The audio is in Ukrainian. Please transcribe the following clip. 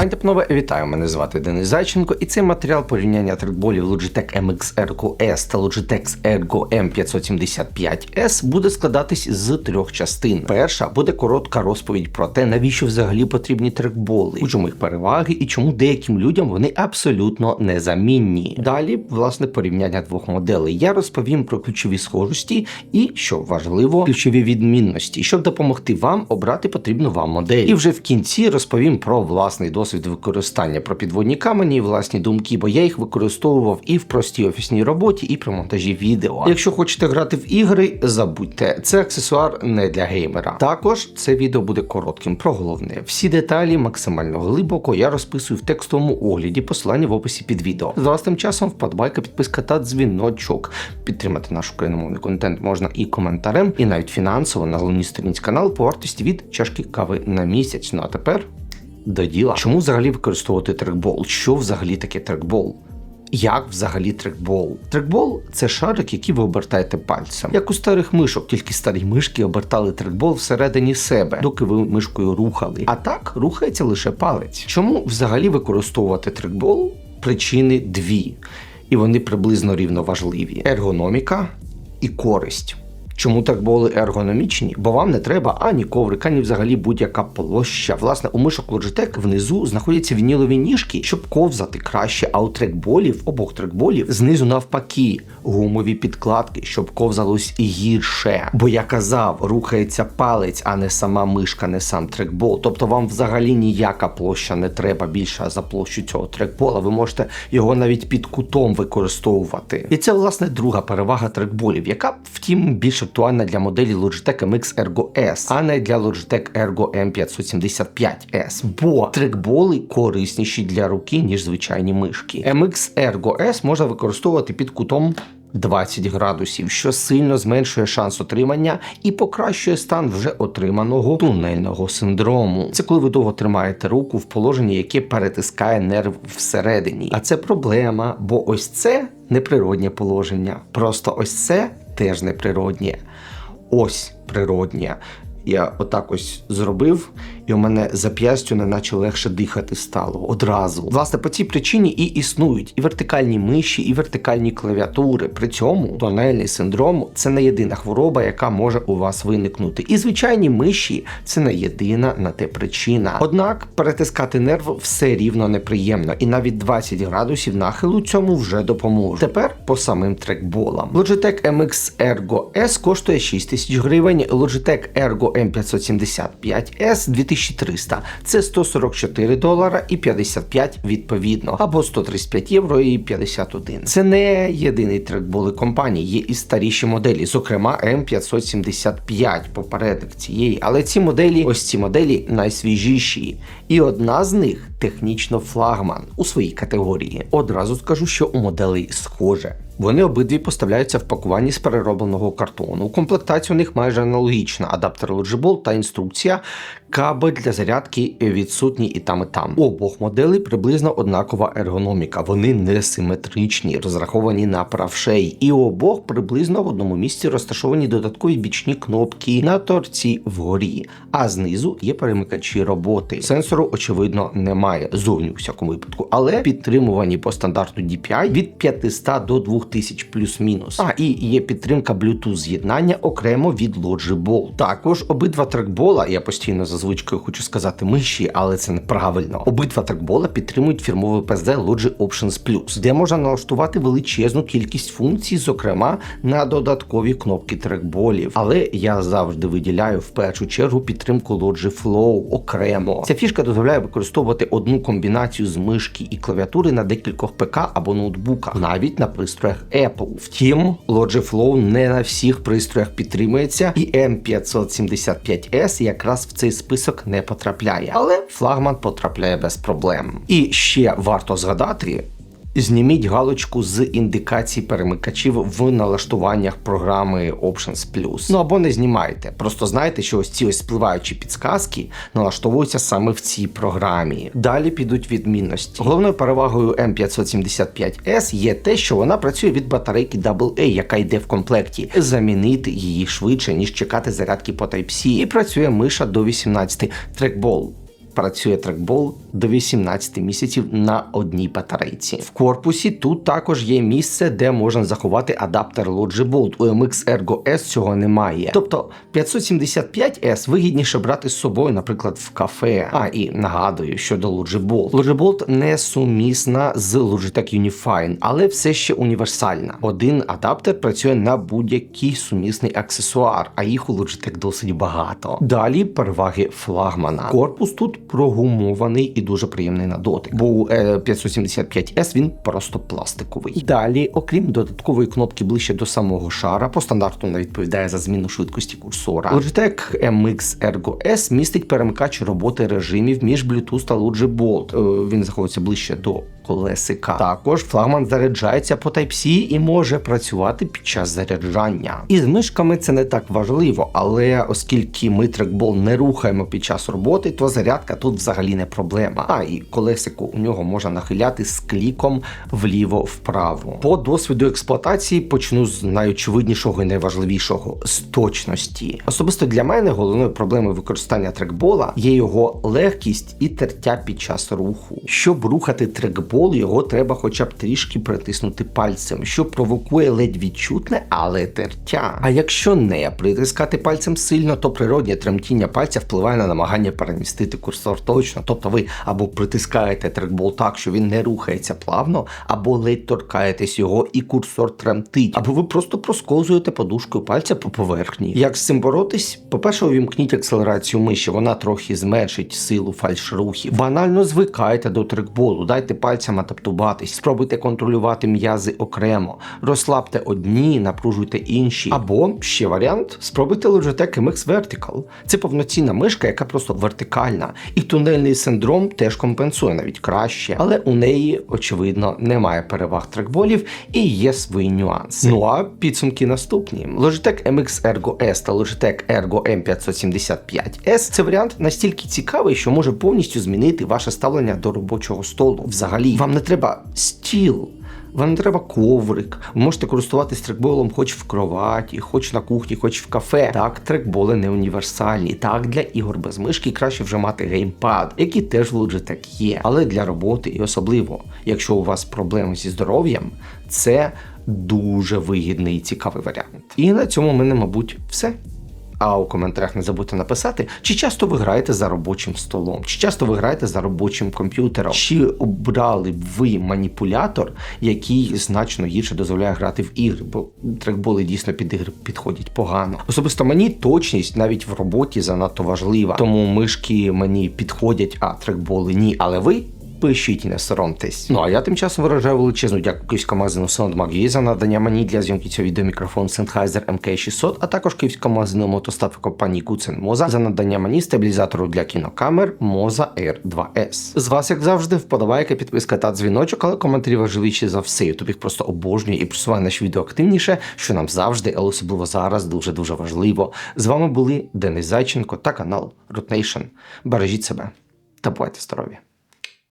man Пані вітаю! Мене звати Денис Зайченко, і цей матеріал порівняння трекболів Logitech MX Ergo S та Logitech Ergo M575S буде складатись з трьох частин. Перша буде коротка розповідь про те, навіщо взагалі потрібні трекболи, у чому їх переваги і чому деяким людям вони абсолютно незамінні. Далі, власне, порівняння двох моделей. Я розповім про ключові схожості і, що важливо, ключові відмінності, щоб допомогти вам обрати потрібну вам модель. І вже в кінці розповім про власний досвід використання про підводні камені і власні думки, бо я їх використовував і в простій офісній роботі, і при монтажі відео. Якщо хочете грати в ігри, забудьте, це аксесуар не для геймера. Також це відео буде коротким. Про головне, всі деталі максимально глибоко я розписую в текстовому огляді, посилання в описі під відео. З вас тим часом вподобайка, підписка та дзвіночок. Підтримати наш україномовний контент можна і коментарем, і навіть фінансово на головній сторінці каналу по вартості від чашки кави на місяць. Ну а тепер до діла. Чому взагалі використовувати трекбол? Що взагалі таке трекбол? Як взагалі трекбол? Трекбол це шарик, який ви обертаєте пальцем. Як у старих мишок, тільки старі мишки обертали трекбол всередині себе, доки ви мишкою рухали. А так рухається лише палець. Чому взагалі використовувати трекбол? Причини дві. І вони приблизно рівноважливі: ергономіка і користь. Чому так були ергономічні? Бо вам не треба ані коврика, ані взагалі будь-яка площа. Власне, у мишок Logitech внизу знаходяться вінілові ніжки, щоб ковзати краще. А у трекболів, обох трекболів, знизу навпаки, гумові підкладки, щоб ковзалось гірше. Бо я казав, рухається палець, а не сама мишка, не сам трекбол. Тобто вам взагалі ніяка площа не треба більша за площу цього трекбола. Ви можете його навіть під кутом використовувати. І це власне друга перевага трекболів, яка втім більш актуальна для моделі Logitech MX Ergo S, а не для Logitech Ergo M575S. Бо трекболи корисніші для руки, ніж звичайні мишки. MX Ergo S можна використовувати під кутом. 20 градусів, що сильно зменшує шанс отримання і покращує стан вже отриманого тунельного синдрому. Це коли ви довго тримаєте руку в положенні, яке перетискає нерв всередині. А це проблема, бо ось це неприроднє положення. Просто ось це теж неприроднє. Ось природнє. Я отак ось зробив, і у мене зап'ястю неначе легше дихати стало одразу. Власне, по цій причині і існують і вертикальні миші, і вертикальні клавіатури. При цьому тонельний синдром це не єдина хвороба, яка може у вас виникнути. І звичайні миші це не єдина на те причина. Однак перетискати нерв все рівно неприємно, і навіть 20 градусів нахилу цьому вже допоможе. Тепер по самим трекболам. Logitech MX Ergo S коштує 6 тисяч гривень. Logitech Ergo M575S 2300. Це 144 долара і 55 відповідно, або 135 євро і 51. Це не єдиний трекболи компанії, є і старіші моделі, зокрема M575, попередник цієї. Але ці моделі, ось ці моделі найсвіжіші. І одна з них технічно флагман у своїй категорії. Одразу скажу, що у моделей схоже. Вони обидві поставляються в пакуванні з переробленого картону. Комплектація у них майже аналогічна: адаптер Logibol та інструкція. Кабель для зарядки відсутні і там, і там. У обох моделей приблизно однакова ергономіка. Вони несиметричні, розраховані на правшей. І у обох приблизно в одному місці розташовані додаткові бічні кнопки на торці вгорі. А знизу є перемикачі роботи. Сенсору, очевидно, немає зовні у всякому випадку, але підтримувані по стандарту DPI від 500 до 2000 плюс-мінус. А і є підтримка Bluetooth з'єднання окремо від Logibol. Також обидва трекбола, я постійно за звичкою хочу сказати миші, але це неправильно. Обидва трекбола підтримують фірмовий PSD Logi Options Plus, де можна налаштувати величезну кількість функцій, зокрема на додаткові кнопки трекболів. Але я завжди виділяю в першу чергу підтримку Logi Flow окремо. Ця фішка дозволяє використовувати одну комбінацію з мишки і клавіатури на декількох ПК або ноутбуках, навіть на пристроях Apple. Втім, Logiflow не на всіх пристроях підтримується, і M575S якраз в цей список не потрапляє, але флагман потрапляє без проблем. І ще варто згадати. Зніміть галочку з індикацій перемикачів в налаштуваннях програми Options Plus. Ну або не знімайте. Просто знайте, що ось ці ось спливаючі підсказки налаштовуються саме в цій програмі. Далі підуть відмінності. Головною перевагою M575S є те, що вона працює від батарейки AA, яка йде в комплекті. Замінити її швидше, ніж чекати зарядки по Type-C. І працює миша до 18 трекбол. Працює трекбол до 18 місяців на одній батарейці. В корпусі тут також є місце, де можна заховати адаптер Logic Bolt. У MX Ergo S цього немає. Тобто 575S вигідніше брати з собою, наприклад, в кафе. А і нагадую щодо Logic Bolt. Logic Bolt не сумісна з Logitech Unifine, але все ще універсальна. Один адаптер працює на будь-який сумісний аксесуар, а їх у Logitech досить багато. Далі переваги флагмана. Корпус тут прогумований і дуже приємний на дотик, бо у е, 575S він просто пластиковий. Далі, окрім додаткової кнопки ближче до самого шара, по стандарту вона відповідає за зміну швидкості курсора. Logitech MX Ergo S містить перемикач роботи режимів між Bluetooth та Logic Bolt. Е, Він знаходиться ближче до колесика. Також флагман заряджається по Type-C і може працювати під час заряджання. Із мишками це не так важливо, але оскільки ми трекбол не рухаємо під час роботи, то зарядка тут взагалі не проблема. А і колесико у нього можна нахиляти з кліком вліво-вправо. По досвіду експлуатації почну з найочевиднішого і найважливішого з точності. Особисто для мене головною проблемою використання трекбола є його легкість і тертя під час руху. Щоб рухати трекбол, його треба хоча б трішки притиснути пальцем, що провокує ледь відчутне, але тертя. А якщо не притискати пальцем сильно, то природнє тремтіння пальця впливає на намагання перемістити курсор точно. Тобто ви або притискаєте трекбол так, що він не рухається плавно, або ледь торкаєтесь його і курсор тремтить, або ви просто просковзуєте подушкою пальця по поверхні. Як з цим боротись? По-перше, увімкніть акселерацію миші, вона трохи зменшить силу фальш-рухів. Банально звикайте до трекболу, дайте пальцям адаптуватись, спробуйте контролювати м'язи окремо, розслабте одні, напружуйте інші. Або ще варіант, спробуйте Logitech MX Vertical. Це повноцінна мишка, яка просто вертикальна, і тунельний синдром теж компенсує навіть краще, але у неї, очевидно, немає переваг трекболів і є свої нюанси. Ну а підсумки наступні: Logitech MX Ergo S та Logitech Ergo M575S це варіант настільки цікавий, що може повністю змінити ваше ставлення до робочого столу. Взагалі, вам не треба стіл. Вам не треба коврик. Ви можете користуватись трекболом хоч в кроваті, хоч на кухні, хоч в кафе. Так, трекболи не універсальні. Так, для ігор без мишки краще вже мати геймпад, який теж в Logitech є. Але для роботи, і особливо, якщо у вас проблеми зі здоров'ям, це дуже вигідний і цікавий варіант. І на цьому в мене, мабуть, все. А у коментарях не забудьте написати, чи часто ви граєте за робочим столом, чи часто ви граєте за робочим комп'ютером, чи обрали б ви маніпулятор, який значно гірше дозволяє грати в ігри, бо трекболи дійсно під ігри підходять погано. Особисто мені точність навіть в роботі занадто важлива, тому мишки мені підходять, а трекболи ні. Але ви. Пишіть не соромтесь. Ну а я тим часом виражаю величезну дяку київському магазину Soundmag за надання мені для зйомки цього відео мікрофон Sennheiser MK600, а також київському магазину мотостав компанії Gutzen Moza за надання мені стабілізатору для кінокамер Moza Air 2S. З вас, як завжди, вподобайка, підписка та дзвіночок, але коментарі важливіші за все. Ютуб їх просто обожнює і просуває наші відео активніше, що нам завжди, але особливо зараз, дуже дуже важливо. З вами були Денис Зайченко та канал Root Nation. Бережіть себе та бувайте здорові!